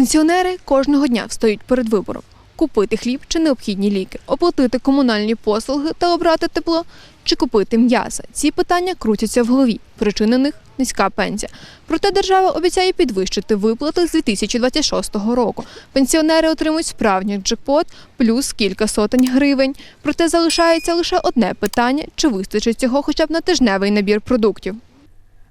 Пенсіонери кожного дня встають перед вибором: купити хліб чи необхідні ліки, оплатити комунальні послуги та обрати тепло, чи купити м'ясо. Ці питання крутяться в голові. Причина них низька пенсія. Проте держава обіцяє підвищити виплати з 2026 року. Пенсіонери отримують справжній джекпот плюс кілька сотень гривень. Проте залишається лише одне питання: чи вистачить цього хоча б на тижневий набір продуктів.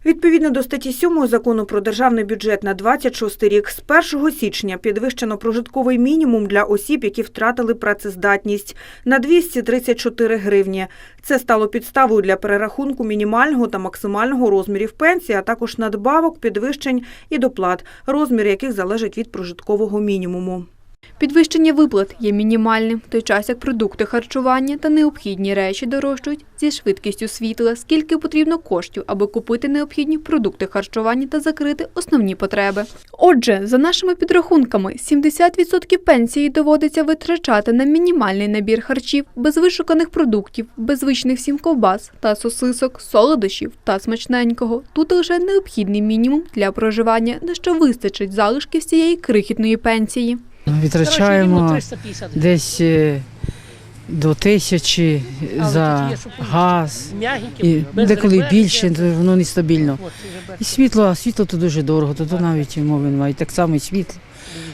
Відповідно до статті 7 закону про державний бюджет на 26 рік, з 1 січня підвищено прожитковий мінімум для осіб, які втратили працездатність на 234 гривні. Це стало підставою для перерахунку мінімального та максимального розмірів пенсії, а також надбавок, підвищень і доплат, розмір яких залежить від прожиткового мінімуму. Підвищення виплат є мінімальним, в той час як продукти харчування та необхідні речі дорожчають зі швидкістю світла, скільки потрібно коштів, аби купити необхідні продукти харчування та закрити основні потреби. Отже, за нашими підрахунками, 70% пенсії доводиться витрачати на мінімальний набір харчів, без вишуканих продуктів, без звичних всім ковбас та сосисок, солодощів та смачненького. Тут лише необхідний мінімум для проживання, на що вистачить залишки всієї крихітної пенсії. Витрачаємо десь е, до тисячі за газ, і деколи більше, воно нестабільно. І світло, а світло то дуже дорого, то, навіть мови немає. І так само і світло.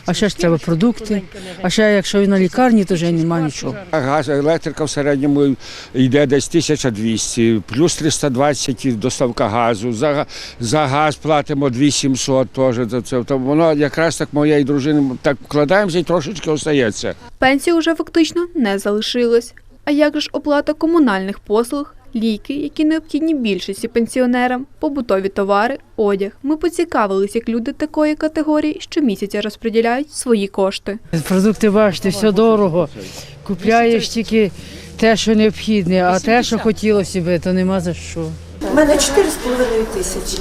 А ще ж треба продукти. А ще якщо і на лікарні, то вже немає нічого. Газ, електрика в середньому йде десь 1200, плюс 320 доставка газу. За, за газ платимо 2700 теж. Це, це, то воно якраз так моєї дружини так вкладаємося і трошечки остається. Пенсії вже фактично не залишилось. А як же ж оплата комунальних послуг, ліки, які необхідні більшості пенсіонерам, побутові товари, одяг? Ми поцікавились, як люди такої категорії щомісяця розподіляють свої кошти. Продукти бачите, все дорого. Купляєш тільки те, що необхідне, а те, що хотілося би, то нема за що. У мене 4,5 тисячі.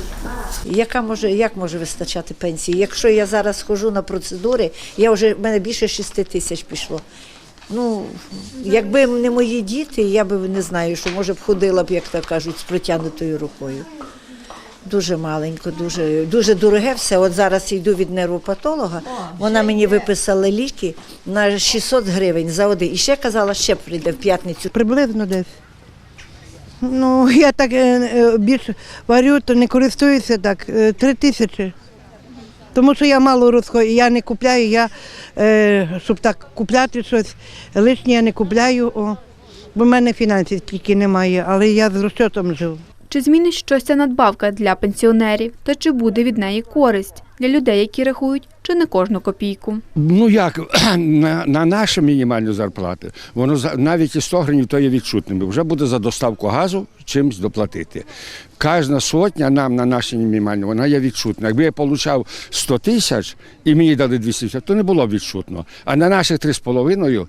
Яка може, як може вистачати пенсії? Якщо я зараз схожу на процедури, я вже в мене більше 6 тисяч пішло. Ну, якби не мої діти, я би не знаю, що може б ходила б, як то кажуть, з протягнутою рукою. Дуже маленько, дуже, дуже дороге все. От зараз йду від нервопатолога. Вона мені виписала ліки на 600 гривень за один. І ще казала, ще прийде в п'ятницю. Приблизно десь. Ну, я так е, е, більше варю, то не користуюся так. е, Три тисячі. Тому що я мало розходжу, я не купляю, я, е, щоб так купляти щось лишнє я не купляю, о, бо в мене фінансів тільки немає, але я з розчотом живу. Чи змінить щось ця надбавка для пенсіонерів, та чи буде від неї користь для людей, які рахують чи не кожну копійку? Ну як на, на нашу мінімальну зарплату, воно навіть і 100 гривень то є відчутним. Вже буде за доставку газу чимось доплатити. Кожна сотня нам на нашій мінімальній, вона є відчутна. Якби я отримав 100 тисяч і мені дали 200, то не було б відчутно. А на наших 3,5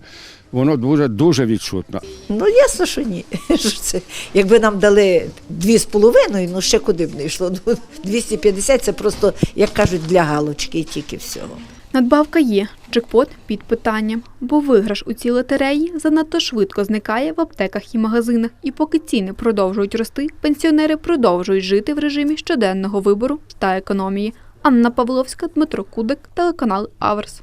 воно дуже дуже відчутно. Ну, ясно, що ні. Ж це? Якби нам дали дві з половиною, ну ще куди б не йшло. Ну, 250 це просто, як кажуть, для галочки і тільки всього. Надбавка є, джекпот під питанням, бо виграш у цій лотереї занадто швидко зникає в аптеках і магазинах. І поки ціни продовжують рости, пенсіонери продовжують жити в режимі щоденного вибору та економії. Анна Павловська, Дмитро Кудик, телеканал Аверс.